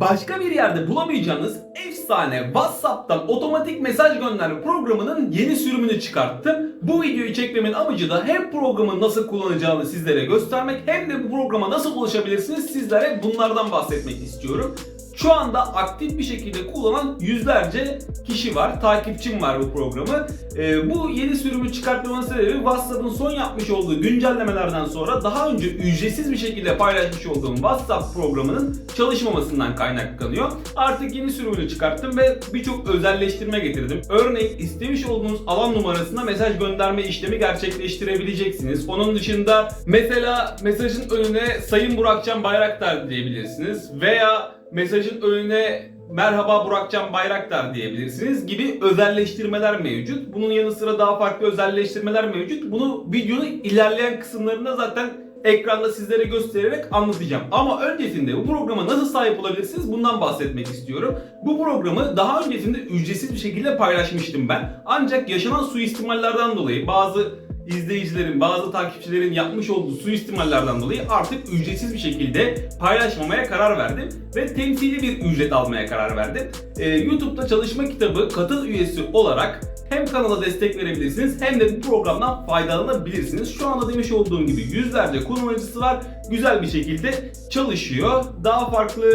Başka bir yerde bulamayacağınız efsane WhatsApp'tan otomatik mesaj gönderme programının yeni sürümünü çıkarttım. Bu videoyu çekmemin amacı da hem programın nasıl kullanacağını sizlere göstermek hem de bu programa nasıl ulaşabilirsiniz sizlere bunlardan bahsetmek istiyorum. Şu anda aktif bir şekilde kullanan yüzlerce kişi var. Takipçim var bu programı. Ee, bu yeni sürümü çıkartmamın sebebi WhatsApp'ın son yapmış olduğu güncellemelerden sonra daha önce ücretsiz bir şekilde paylaşmış olduğum WhatsApp programının çalışmamasından kaynaklanıyor. Artık yeni sürümünü çıkarttım ve birçok özelleştirme getirdim. Örneğin istemiş olduğunuz alan numarasına mesaj gönderme işlemi gerçekleştirebileceksiniz. Onun dışında mesela mesajın önüne Sayın Burakcan Bayraktar diyebilirsiniz veya mesajın önüne merhaba Burakcan Bayraktar diyebilirsiniz gibi özelleştirmeler mevcut. Bunun yanı sıra daha farklı özelleştirmeler mevcut. Bunu videonun ilerleyen kısımlarında zaten ekranda sizlere göstererek anlatacağım. Ama öncesinde bu programa nasıl sahip olabilirsiniz bundan bahsetmek istiyorum. Bu programı daha öncesinde ücretsiz bir şekilde paylaşmıştım ben. Ancak yaşanan suistimallerden dolayı bazı izleyicilerin, bazı takipçilerin yapmış olduğu suistimallerden dolayı artık ücretsiz bir şekilde paylaşmamaya karar verdim ve temsili bir ücret almaya karar verdim. Ee, YouTube'da çalışma kitabı katıl üyesi olarak hem kanala destek verebilirsiniz hem de bu programdan faydalanabilirsiniz. Şu anda demiş olduğum gibi yüzlerce kullanıcısı var. Güzel bir şekilde çalışıyor. Daha farklı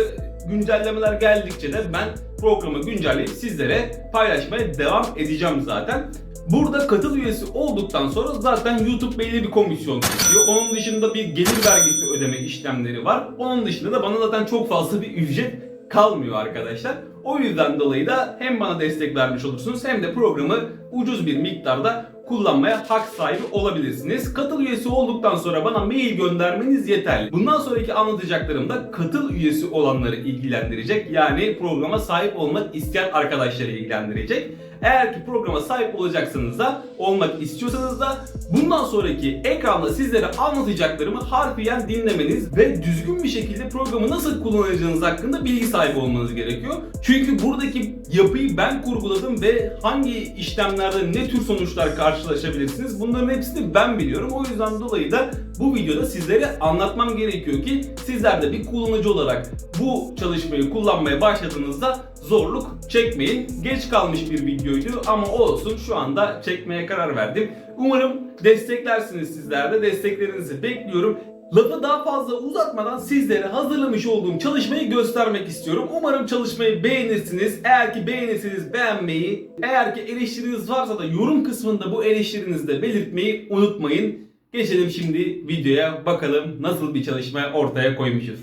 güncellemeler geldikçe de ben programı güncelleyip sizlere paylaşmaya devam edeceğim zaten. Burada katıl üyesi olduktan sonra zaten YouTube belli bir komisyon kesiyor. Onun dışında bir gelir vergisi ödeme işlemleri var. Onun dışında da bana zaten çok fazla bir ücret kalmıyor arkadaşlar. O yüzden dolayı da hem bana destek vermiş olursunuz hem de programı ucuz bir miktarda kullanmaya hak sahibi olabilirsiniz. Katıl üyesi olduktan sonra bana mail göndermeniz yeterli. Bundan sonraki anlatacaklarım da katıl üyesi olanları ilgilendirecek. Yani programa sahip olmak isteyen arkadaşları ilgilendirecek. Eğer ki programa sahip olacaksanız da olmak istiyorsanız da bundan sonraki ekranda sizlere anlatacaklarımı harfiyen dinlemeniz ve düzgün bir şekilde programı nasıl kullanacağınız hakkında bilgi sahibi olmanız gerekiyor. Çünkü buradaki yapıyı ben kurguladım ve hangi işlemlerde ne tür sonuçlar karşılaşabilirsiniz bunların hepsini ben biliyorum. O yüzden dolayı da bu videoda sizlere anlatmam gerekiyor ki sizler de bir kullanıcı olarak bu çalışmayı kullanmaya başladığınızda zorluk çekmeyin. Geç kalmış bir videoydu ama olsun şu anda çekmeye karar verdim. Umarım desteklersiniz sizler de desteklerinizi bekliyorum. Lafı daha fazla uzatmadan sizlere hazırlamış olduğum çalışmayı göstermek istiyorum. Umarım çalışmayı beğenirsiniz. Eğer ki beğenirseniz beğenmeyi, eğer ki eleştiriniz varsa da yorum kısmında bu eleştirinizi de belirtmeyi unutmayın. Geçelim şimdi videoya bakalım nasıl bir çalışma ortaya koymuşuz.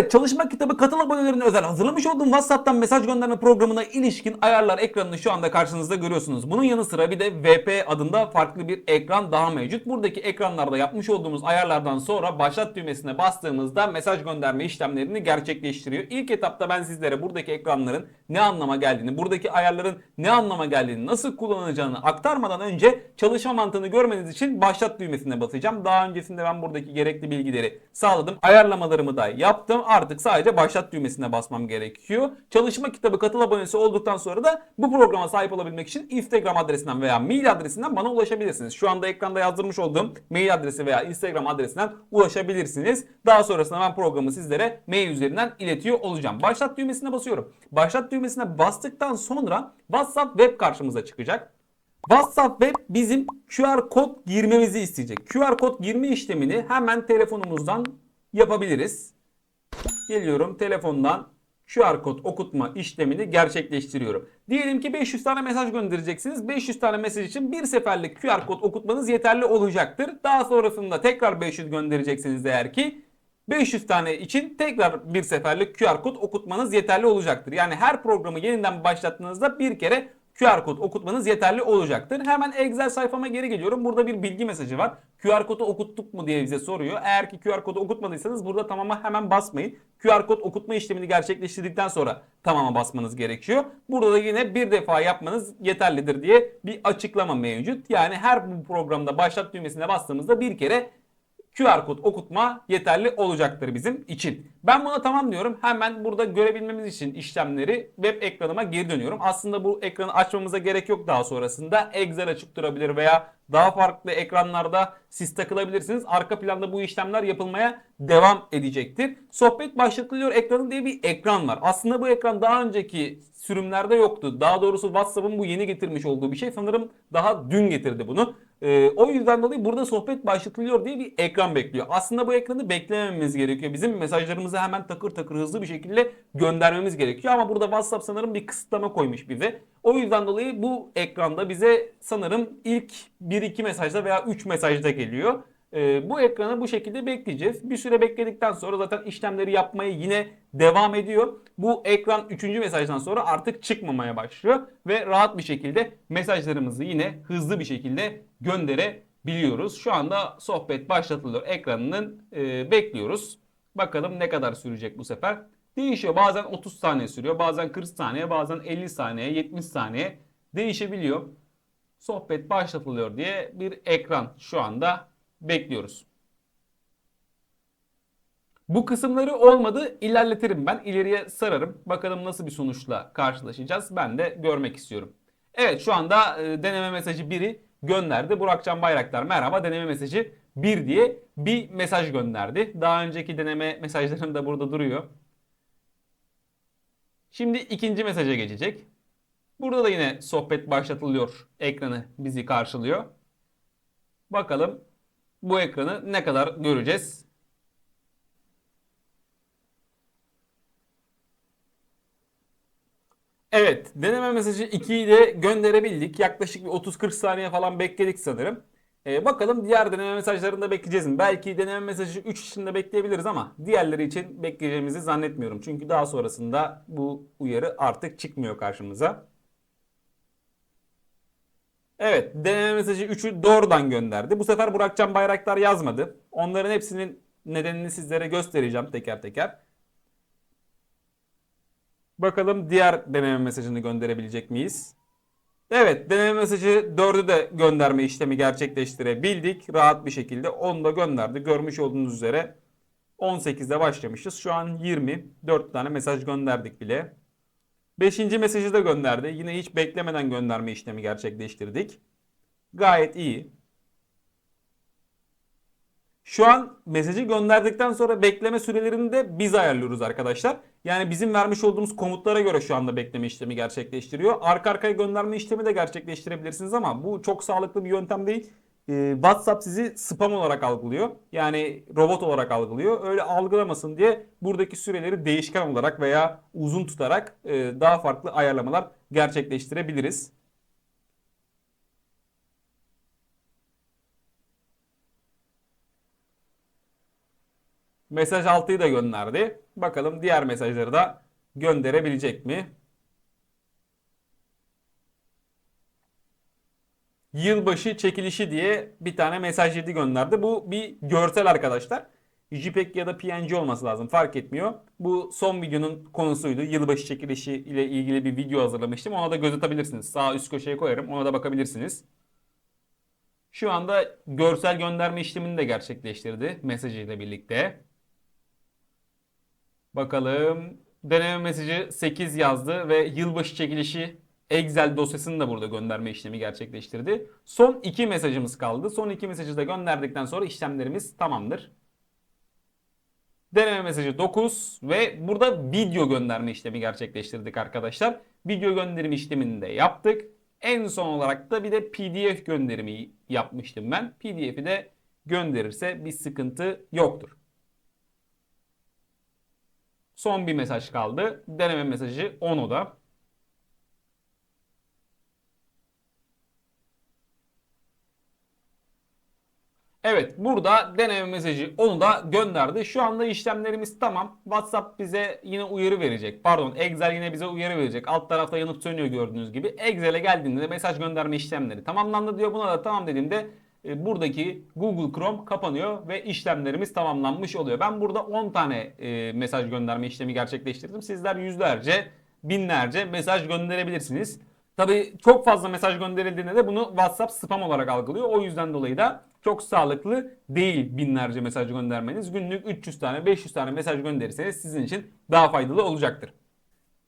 Evet çalışma kitabı katıl abonelerine özel hazırlamış olduğum WhatsApp'tan mesaj gönderme programına ilişkin ayarlar ekranını şu anda karşınızda görüyorsunuz. Bunun yanı sıra bir de VP adında farklı bir ekran daha mevcut. Buradaki ekranlarda yapmış olduğumuz ayarlardan sonra başlat düğmesine bastığımızda mesaj gönderme işlemlerini gerçekleştiriyor. İlk etapta ben sizlere buradaki ekranların ne anlama geldiğini, buradaki ayarların ne anlama geldiğini, nasıl kullanılacağını aktarmadan önce çalışma mantığını görmeniz için başlat düğmesine basacağım. Daha öncesinde ben buradaki gerekli bilgileri sağladım. Ayarlamalarımı da yaptım. Artık sadece başlat düğmesine basmam gerekiyor. Çalışma kitabı katıl abonesi olduktan sonra da bu programa sahip olabilmek için Instagram adresinden veya mail adresinden bana ulaşabilirsiniz. Şu anda ekranda yazdırmış olduğum mail adresi veya Instagram adresinden ulaşabilirsiniz. Daha sonrasında ben programı sizlere mail üzerinden iletiyor olacağım. Başlat düğmesine basıyorum. Başlat düğmesine bastıktan sonra WhatsApp web karşımıza çıkacak. WhatsApp Web bizim QR kod girmemizi isteyecek. QR kod girme işlemini hemen telefonumuzdan yapabiliriz. Geliyorum telefondan QR kod okutma işlemini gerçekleştiriyorum. Diyelim ki 500 tane mesaj göndereceksiniz. 500 tane mesaj için bir seferlik QR kod okutmanız yeterli olacaktır. Daha sonrasında tekrar 500 göndereceksiniz eğer ki 500 tane için tekrar bir seferlik QR kod okutmanız yeterli olacaktır. Yani her programı yeniden başlattığınızda bir kere QR kod okutmanız yeterli olacaktır. Hemen Excel sayfama geri geliyorum. Burada bir bilgi mesajı var. QR kodu okuttuk mu diye bize soruyor. Eğer ki QR kodu okutmadıysanız burada tamama hemen basmayın. QR kod okutma işlemini gerçekleştirdikten sonra tamama basmanız gerekiyor. Burada da yine bir defa yapmanız yeterlidir diye bir açıklama mevcut. Yani her bu programda başlat düğmesine bastığımızda bir kere QR kod okutma yeterli olacaktır bizim için. Ben buna tamam diyorum. Hemen burada görebilmemiz için işlemleri web ekranıma geri dönüyorum. Aslında bu ekranı açmamıza gerek yok daha sonrasında. Excel açık durabilir veya daha farklı ekranlarda siz takılabilirsiniz. Arka planda bu işlemler yapılmaya devam edecektir. Sohbet başlatılıyor ekranı diye bir ekran var. Aslında bu ekran daha önceki sürümlerde yoktu. Daha doğrusu WhatsApp'ın bu yeni getirmiş olduğu bir şey. Sanırım daha dün getirdi bunu. Ee, o yüzden dolayı burada sohbet başlatılıyor diye bir ekran bekliyor. Aslında bu ekranı beklemememiz gerekiyor. Bizim mesajlarımızı hemen takır takır hızlı bir şekilde göndermemiz gerekiyor. Ama burada WhatsApp sanırım bir kısıtlama koymuş bize. O yüzden dolayı bu ekranda bize sanırım ilk 1-2 mesajda veya 3 mesajda geliyor. Ee, bu ekranı bu şekilde bekleyeceğiz. Bir süre bekledikten sonra zaten işlemleri yapmaya yine devam ediyor. Bu ekran 3. mesajdan sonra artık çıkmamaya başlıyor ve rahat bir şekilde mesajlarımızı yine hızlı bir şekilde gönderebiliyoruz. Şu anda sohbet başlatılıyor ekranının e, bekliyoruz. Bakalım ne kadar sürecek bu sefer. Değişiyor. Bazen 30 saniye sürüyor. Bazen 40 saniye, bazen 50 saniye, 70 saniye değişebiliyor. Sohbet başlatılıyor diye bir ekran şu anda bekliyoruz. Bu kısımları olmadı ilerletirim ben. ileriye sararım. Bakalım nasıl bir sonuçla karşılaşacağız. Ben de görmek istiyorum. Evet şu anda e, deneme mesajı 1'i gönderdi. Burakcan Bayraktar merhaba deneme mesajı 1 diye bir mesaj gönderdi. Daha önceki deneme mesajlarım da burada duruyor. Şimdi ikinci mesaja geçecek. Burada da yine sohbet başlatılıyor. Ekranı bizi karşılıyor. Bakalım bu ekranı ne kadar göreceğiz? Evet, deneme mesajı 2'yi de gönderebildik. Yaklaşık bir 30-40 saniye falan bekledik sanırım. Ee, bakalım diğer deneme mesajlarında bekleyeceğiz mi? Belki deneme mesajı 3 için de bekleyebiliriz ama diğerleri için bekleyeceğimizi zannetmiyorum. Çünkü daha sonrasında bu uyarı artık çıkmıyor karşımıza. Evet, deneme mesajı 3'ü doğrudan gönderdi. Bu sefer Burakcan Bayraktar yazmadı. Onların hepsinin nedenini sizlere göstereceğim teker teker. Bakalım diğer deneme mesajını gönderebilecek miyiz? Evet, deneme mesajı 4'ü de gönderme işlemi gerçekleştirebildik. Rahat bir şekilde onu da gönderdi. Görmüş olduğunuz üzere 18'de başlamışız. Şu an 20. 4 tane mesaj gönderdik bile. Beşinci mesajı da gönderdi. Yine hiç beklemeden gönderme işlemi gerçekleştirdik. Gayet iyi. Şu an mesajı gönderdikten sonra bekleme sürelerini de biz ayarlıyoruz arkadaşlar. Yani bizim vermiş olduğumuz komutlara göre şu anda bekleme işlemi gerçekleştiriyor. Arka arkaya gönderme işlemi de gerçekleştirebilirsiniz ama bu çok sağlıklı bir yöntem değil. Ee, WhatsApp sizi spam olarak algılıyor. Yani robot olarak algılıyor. Öyle algılamasın diye buradaki süreleri değişken olarak veya uzun tutarak e, daha farklı ayarlamalar gerçekleştirebiliriz. Mesaj 6'yı da gönderdi. Bakalım diğer mesajları da gönderebilecek mi? Yılbaşı çekilişi diye bir tane mesaj 7 gönderdi. Bu bir görsel arkadaşlar. JPEG ya da PNG olması lazım fark etmiyor. Bu son videonun konusuydu. Yılbaşı çekilişi ile ilgili bir video hazırlamıştım. Ona da göz atabilirsiniz. Sağ üst köşeye koyarım. Ona da bakabilirsiniz. Şu anda görsel gönderme işlemini de gerçekleştirdi mesajıyla birlikte. Bakalım. Deneme mesajı 8 yazdı ve yılbaşı çekilişi Excel dosyasını da burada gönderme işlemi gerçekleştirdi. Son iki mesajımız kaldı. Son iki mesajı da gönderdikten sonra işlemlerimiz tamamdır. Deneme mesajı 9 ve burada video gönderme işlemi gerçekleştirdik arkadaşlar. Video gönderimi işlemini de yaptık. En son olarak da bir de PDF gönderimi yapmıştım ben. PDF'i de gönderirse bir sıkıntı yoktur. Son bir mesaj kaldı. Deneme mesajı 10 o da. Evet burada deneme mesajı onu da gönderdi. Şu anda işlemlerimiz tamam. WhatsApp bize yine uyarı verecek. Pardon Excel yine bize uyarı verecek. Alt tarafta yanıt sönüyor gördüğünüz gibi. Excel'e geldiğinde de mesaj gönderme işlemleri tamamlandı diyor. Buna da tamam dediğimde e, buradaki Google Chrome kapanıyor ve işlemlerimiz tamamlanmış oluyor. Ben burada 10 tane e, mesaj gönderme işlemi gerçekleştirdim. Sizler yüzlerce, binlerce mesaj gönderebilirsiniz. Tabii çok fazla mesaj gönderildiğinde de bunu WhatsApp spam olarak algılıyor. O yüzden dolayı da çok sağlıklı değil binlerce mesaj göndermeniz. Günlük 300 tane 500 tane mesaj gönderirseniz sizin için daha faydalı olacaktır.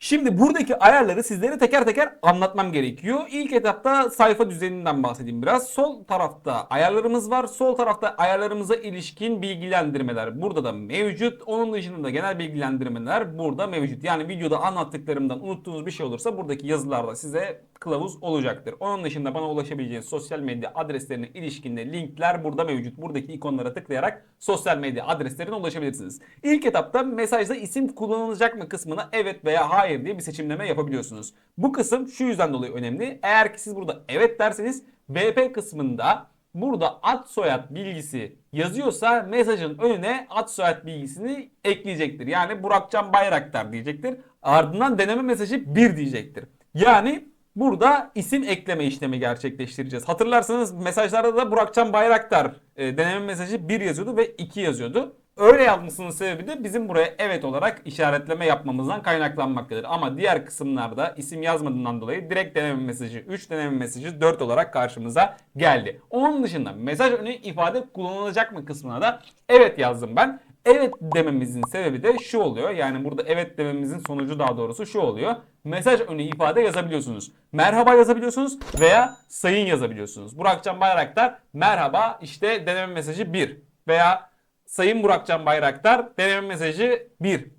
Şimdi buradaki ayarları sizlere teker teker anlatmam gerekiyor. İlk etapta sayfa düzeninden bahsedeyim biraz. Sol tarafta ayarlarımız var. Sol tarafta ayarlarımıza ilişkin bilgilendirmeler burada da mevcut. Onun dışında da genel bilgilendirmeler burada mevcut. Yani videoda anlattıklarımdan unuttuğunuz bir şey olursa buradaki yazılarda size kılavuz olacaktır. Onun dışında bana ulaşabileceğiniz sosyal medya adreslerine ilişkinde linkler burada mevcut. Buradaki ikonlara tıklayarak sosyal medya adreslerine ulaşabilirsiniz. İlk etapta mesajda isim kullanılacak mı kısmına evet veya hayır diye bir seçimleme yapabiliyorsunuz. Bu kısım şu yüzden dolayı önemli. Eğer ki siz burada evet derseniz VP kısmında burada ad soyad bilgisi yazıyorsa mesajın önüne ad soyad bilgisini ekleyecektir. Yani Burakcan Bayraktar diyecektir. Ardından deneme mesajı 1 diyecektir. Yani burada isim ekleme işlemi gerçekleştireceğiz. Hatırlarsanız mesajlarda da Burakcan Bayraktar e, deneme mesajı 1 yazıyordu ve 2 yazıyordu. Öyle yazmasının sebebi de bizim buraya evet olarak işaretleme yapmamızdan kaynaklanmaktadır. Ama diğer kısımlarda isim yazmadığından dolayı direkt deneme mesajı 3, deneme mesajı 4 olarak karşımıza geldi. Onun dışında mesaj önü ifade kullanılacak mı kısmına da evet yazdım ben. Evet dememizin sebebi de şu oluyor. Yani burada evet dememizin sonucu daha doğrusu şu oluyor. Mesaj önü ifade yazabiliyorsunuz. Merhaba yazabiliyorsunuz veya sayın yazabiliyorsunuz. Burakcan Bayraktar merhaba işte deneme mesajı 1 veya Sayın Burakcan Bayraktar deneme mesajı 1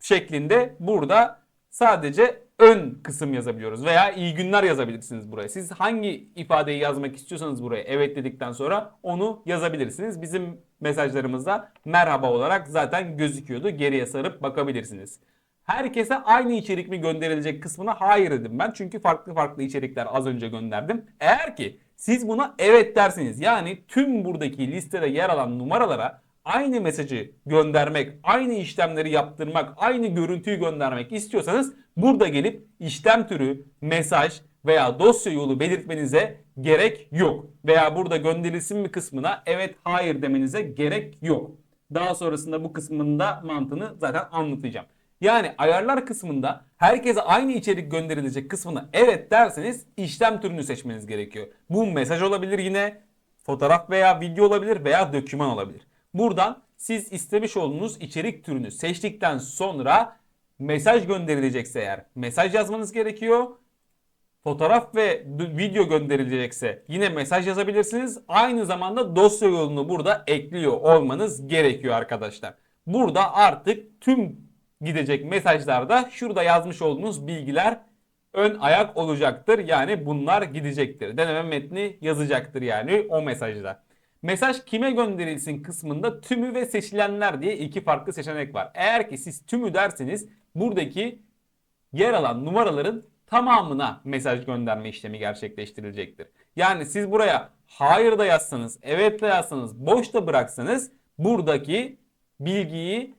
şeklinde burada sadece ön kısım yazabiliyoruz veya iyi günler yazabilirsiniz buraya. Siz hangi ifadeyi yazmak istiyorsanız buraya evet dedikten sonra onu yazabilirsiniz. Bizim mesajlarımızda merhaba olarak zaten gözüküyordu. Geriye sarıp bakabilirsiniz. Herkese aynı içerik mi gönderilecek kısmına hayır dedim ben. Çünkü farklı farklı içerikler az önce gönderdim. Eğer ki siz buna evet derseniz yani tüm buradaki listede yer alan numaralara aynı mesajı göndermek, aynı işlemleri yaptırmak, aynı görüntüyü göndermek istiyorsanız burada gelip işlem türü, mesaj veya dosya yolu belirtmenize gerek yok. Veya burada gönderilsin mi kısmına evet hayır demenize gerek yok. Daha sonrasında bu kısmında mantığını zaten anlatacağım. Yani ayarlar kısmında herkese aynı içerik gönderilecek kısmına evet derseniz işlem türünü seçmeniz gerekiyor. Bu mesaj olabilir yine, fotoğraf veya video olabilir veya doküman olabilir. Buradan siz istemiş olduğunuz içerik türünü seçtikten sonra mesaj gönderilecekse eğer mesaj yazmanız gerekiyor. Fotoğraf ve video gönderilecekse yine mesaj yazabilirsiniz. Aynı zamanda dosya yolunu burada ekliyor olmanız gerekiyor arkadaşlar. Burada artık tüm gidecek mesajlarda şurada yazmış olduğunuz bilgiler ön ayak olacaktır. Yani bunlar gidecektir. Deneme metni yazacaktır yani o mesajda. Mesaj kime gönderilsin kısmında tümü ve seçilenler diye iki farklı seçenek var. Eğer ki siz tümü derseniz buradaki yer alan numaraların tamamına mesaj gönderme işlemi gerçekleştirilecektir. Yani siz buraya hayır da yazsanız, evet de yazsanız, boş da bıraksanız buradaki bilgiyi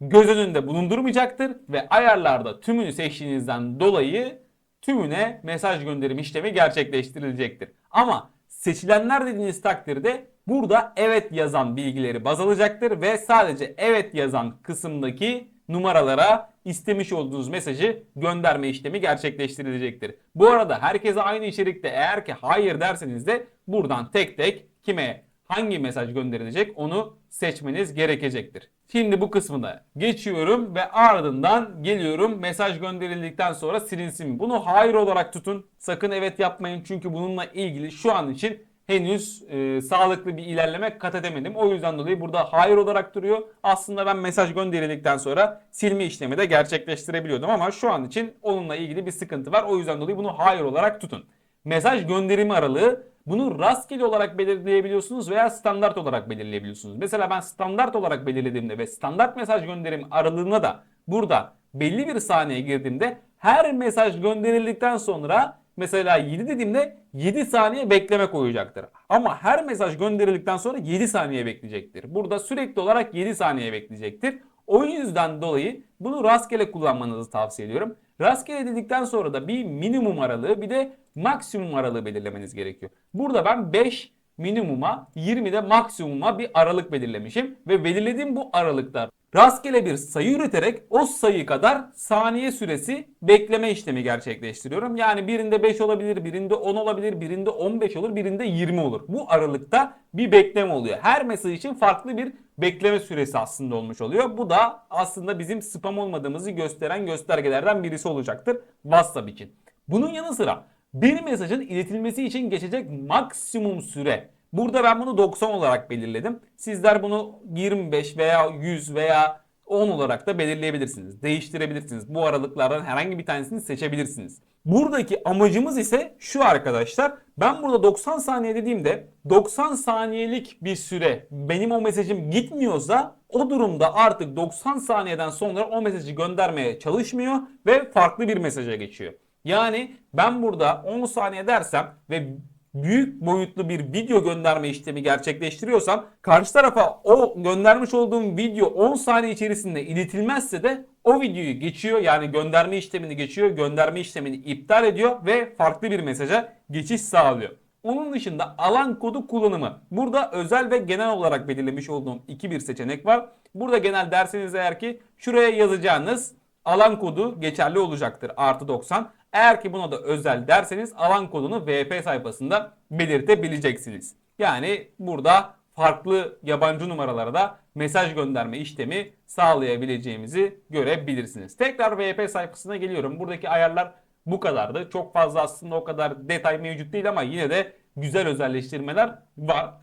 göz önünde bulundurmayacaktır ve ayarlarda tümünü seçtiğinizden dolayı tümüne mesaj gönderim işlemi gerçekleştirilecektir. Ama seçilenler dediğiniz takdirde burada evet yazan bilgileri baz alacaktır ve sadece evet yazan kısımdaki numaralara istemiş olduğunuz mesajı gönderme işlemi gerçekleştirilecektir. Bu arada herkese aynı içerikte eğer ki hayır derseniz de buradan tek tek kime hangi mesaj gönderilecek onu seçmeniz gerekecektir. Şimdi bu kısmına geçiyorum ve ardından geliyorum mesaj gönderildikten sonra silinsin? Bunu hayır olarak tutun. Sakın evet yapmayın çünkü bununla ilgili şu an için henüz e, sağlıklı bir ilerleme kat edemedim. O yüzden dolayı burada hayır olarak duruyor. Aslında ben mesaj gönderildikten sonra silme işlemi de gerçekleştirebiliyordum ama şu an için onunla ilgili bir sıkıntı var. O yüzden dolayı bunu hayır olarak tutun. Mesaj gönderimi aralığı bunu rastgele olarak belirleyebiliyorsunuz veya standart olarak belirleyebiliyorsunuz. Mesela ben standart olarak belirlediğimde ve standart mesaj gönderim aralığına da burada belli bir saniye girdiğimde her mesaj gönderildikten sonra mesela 7 dediğimde 7 saniye bekleme koyacaktır. Ama her mesaj gönderildikten sonra 7 saniye bekleyecektir. Burada sürekli olarak 7 saniye bekleyecektir. O yüzden dolayı bunu rastgele kullanmanızı tavsiye ediyorum. Rastgele dedikten sonra da bir minimum aralığı bir de maksimum aralığı belirlemeniz gerekiyor. Burada ben 5 minimuma 20'de maksimuma bir aralık belirlemişim. Ve belirlediğim bu aralıkta rastgele bir sayı üreterek o sayı kadar saniye süresi bekleme işlemi gerçekleştiriyorum. Yani birinde 5 olabilir, birinde 10 olabilir, birinde 15 olur, birinde 20 olur. Bu aralıkta bir bekleme oluyor. Her mesaj için farklı bir bekleme süresi aslında olmuş oluyor. Bu da aslında bizim spam olmadığımızı gösteren göstergelerden birisi olacaktır WhatsApp için. Bunun yanı sıra bir mesajın iletilmesi için geçecek maksimum süre. Burada ben bunu 90 olarak belirledim. Sizler bunu 25 veya 100 veya 10 olarak da belirleyebilirsiniz. Değiştirebilirsiniz. Bu aralıklardan herhangi bir tanesini seçebilirsiniz. Buradaki amacımız ise şu arkadaşlar. Ben burada 90 saniye dediğimde 90 saniyelik bir süre benim o mesajım gitmiyorsa o durumda artık 90 saniyeden sonra o mesajı göndermeye çalışmıyor ve farklı bir mesaja geçiyor. Yani ben burada 10 saniye dersem ve büyük boyutlu bir video gönderme işlemi gerçekleştiriyorsam karşı tarafa o göndermiş olduğum video 10 saniye içerisinde iletilmezse de o videoyu geçiyor yani gönderme işlemini geçiyor gönderme işlemini iptal ediyor ve farklı bir mesaja geçiş sağlıyor. Onun dışında alan kodu kullanımı. Burada özel ve genel olarak belirlemiş olduğum iki bir seçenek var. Burada genel derseniz eğer ki şuraya yazacağınız alan kodu geçerli olacaktır. Artı 90. Eğer ki buna da özel derseniz alan kodunu VP sayfasında belirtebileceksiniz. Yani burada farklı yabancı numaralara da mesaj gönderme işlemi sağlayabileceğimizi görebilirsiniz. Tekrar VP sayfasına geliyorum. Buradaki ayarlar bu kadardı. Çok fazla aslında o kadar detay mevcut değil ama yine de güzel özelleştirmeler var.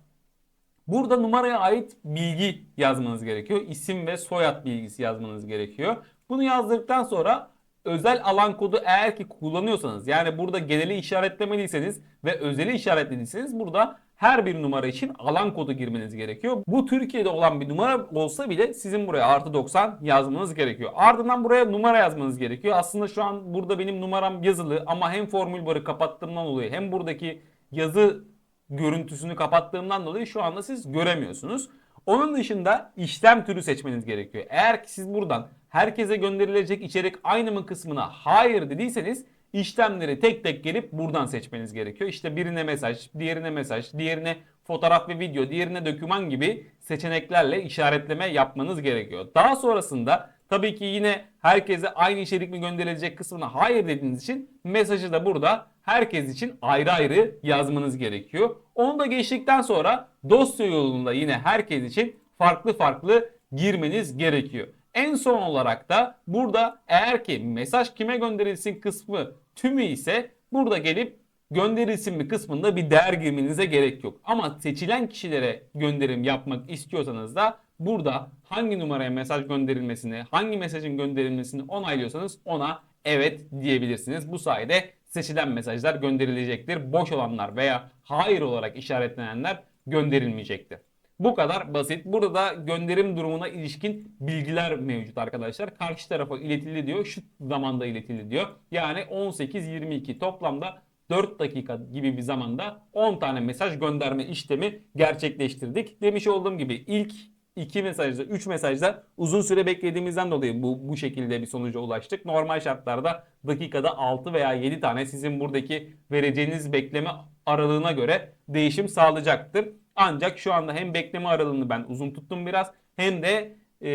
Burada numaraya ait bilgi yazmanız gerekiyor. İsim ve soyad bilgisi yazmanız gerekiyor. Bunu yazdıktan sonra özel alan kodu eğer ki kullanıyorsanız yani burada geneli işaretlemediyseniz ve özeli işaretlediyseniz burada her bir numara için alan kodu girmeniz gerekiyor. Bu Türkiye'de olan bir numara olsa bile sizin buraya artı 90 yazmanız gerekiyor. Ardından buraya numara yazmanız gerekiyor. Aslında şu an burada benim numaram yazılı ama hem formül barı kapattığımdan dolayı hem buradaki yazı görüntüsünü kapattığımdan dolayı şu anda siz göremiyorsunuz. Onun dışında işlem türü seçmeniz gerekiyor. Eğer ki siz buradan herkese gönderilecek içerik aynı mı kısmına hayır dediyseniz işlemleri tek tek gelip buradan seçmeniz gerekiyor. İşte birine mesaj, diğerine mesaj, diğerine fotoğraf ve video, diğerine doküman gibi seçeneklerle işaretleme yapmanız gerekiyor. Daha sonrasında tabii ki yine herkese aynı içerik mi gönderilecek kısmına hayır dediğiniz için mesajı da burada herkes için ayrı ayrı yazmanız gerekiyor. Onu da geçtikten sonra dosya yolunda yine herkes için farklı farklı girmeniz gerekiyor. En son olarak da burada eğer ki mesaj kime gönderilsin kısmı tümü ise burada gelip gönderilsin mi kısmında bir değer girmenize gerek yok. Ama seçilen kişilere gönderim yapmak istiyorsanız da burada hangi numaraya mesaj gönderilmesini, hangi mesajın gönderilmesini onaylıyorsanız ona evet diyebilirsiniz. Bu sayede seçilen mesajlar gönderilecektir. Boş olanlar veya hayır olarak işaretlenenler gönderilmeyecektir. Bu kadar basit. Burada da gönderim durumuna ilişkin bilgiler mevcut arkadaşlar. Karşı tarafa iletildi diyor. Şu zamanda iletildi diyor. Yani 18-22 toplamda 4 dakika gibi bir zamanda 10 tane mesaj gönderme işlemi gerçekleştirdik. Demiş olduğum gibi ilk 2 mesajda 3 mesajda uzun süre beklediğimizden dolayı bu, bu şekilde bir sonuca ulaştık. Normal şartlarda dakikada 6 veya 7 tane sizin buradaki vereceğiniz bekleme aralığına göre değişim sağlayacaktır. Ancak şu anda hem bekleme aralığını ben uzun tuttum biraz hem de e,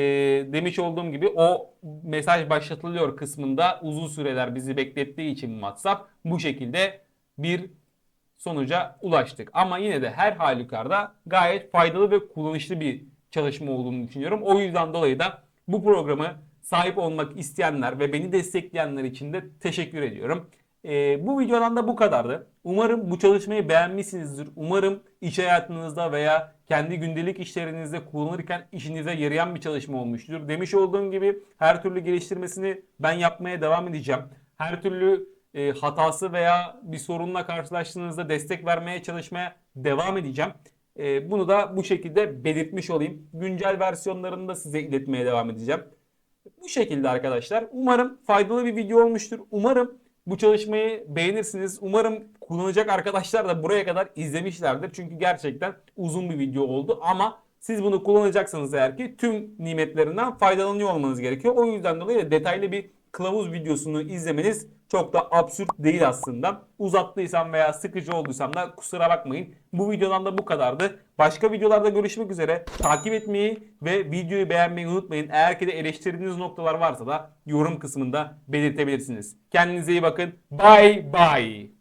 demiş olduğum gibi o mesaj başlatılıyor kısmında uzun süreler bizi beklettiği için WhatsApp bu şekilde bir sonuca ulaştık. Ama yine de her halükarda gayet faydalı ve kullanışlı bir çalışma olduğunu düşünüyorum. O yüzden dolayı da bu programı sahip olmak isteyenler ve beni destekleyenler için de teşekkür ediyorum. Ee, bu videodan da bu kadardı. Umarım bu çalışmayı beğenmişsinizdir. Umarım iş hayatınızda veya kendi gündelik işlerinizde kullanırken işinize yarayan bir çalışma olmuştur. Demiş olduğum gibi her türlü geliştirmesini ben yapmaya devam edeceğim. Her türlü e, hatası veya bir sorunla karşılaştığınızda destek vermeye çalışmaya devam edeceğim. E, bunu da bu şekilde belirtmiş olayım. Güncel versiyonlarını da size iletmeye devam edeceğim. Bu şekilde arkadaşlar. Umarım faydalı bir video olmuştur. Umarım bu çalışmayı beğenirsiniz. Umarım kullanacak arkadaşlar da buraya kadar izlemişlerdir. Çünkü gerçekten uzun bir video oldu ama siz bunu kullanacaksanız eğer ki tüm nimetlerinden faydalanıyor olmanız gerekiyor. O yüzden dolayı detaylı bir kılavuz videosunu izlemeniz çok da absürt değil aslında. Uzattıysam veya sıkıcı olduysam da kusura bakmayın. Bu videodan da bu kadardı. Başka videolarda görüşmek üzere. Takip etmeyi ve videoyu beğenmeyi unutmayın. Eğer ki de eleştirdiğiniz noktalar varsa da yorum kısmında belirtebilirsiniz. Kendinize iyi bakın. Bye bye.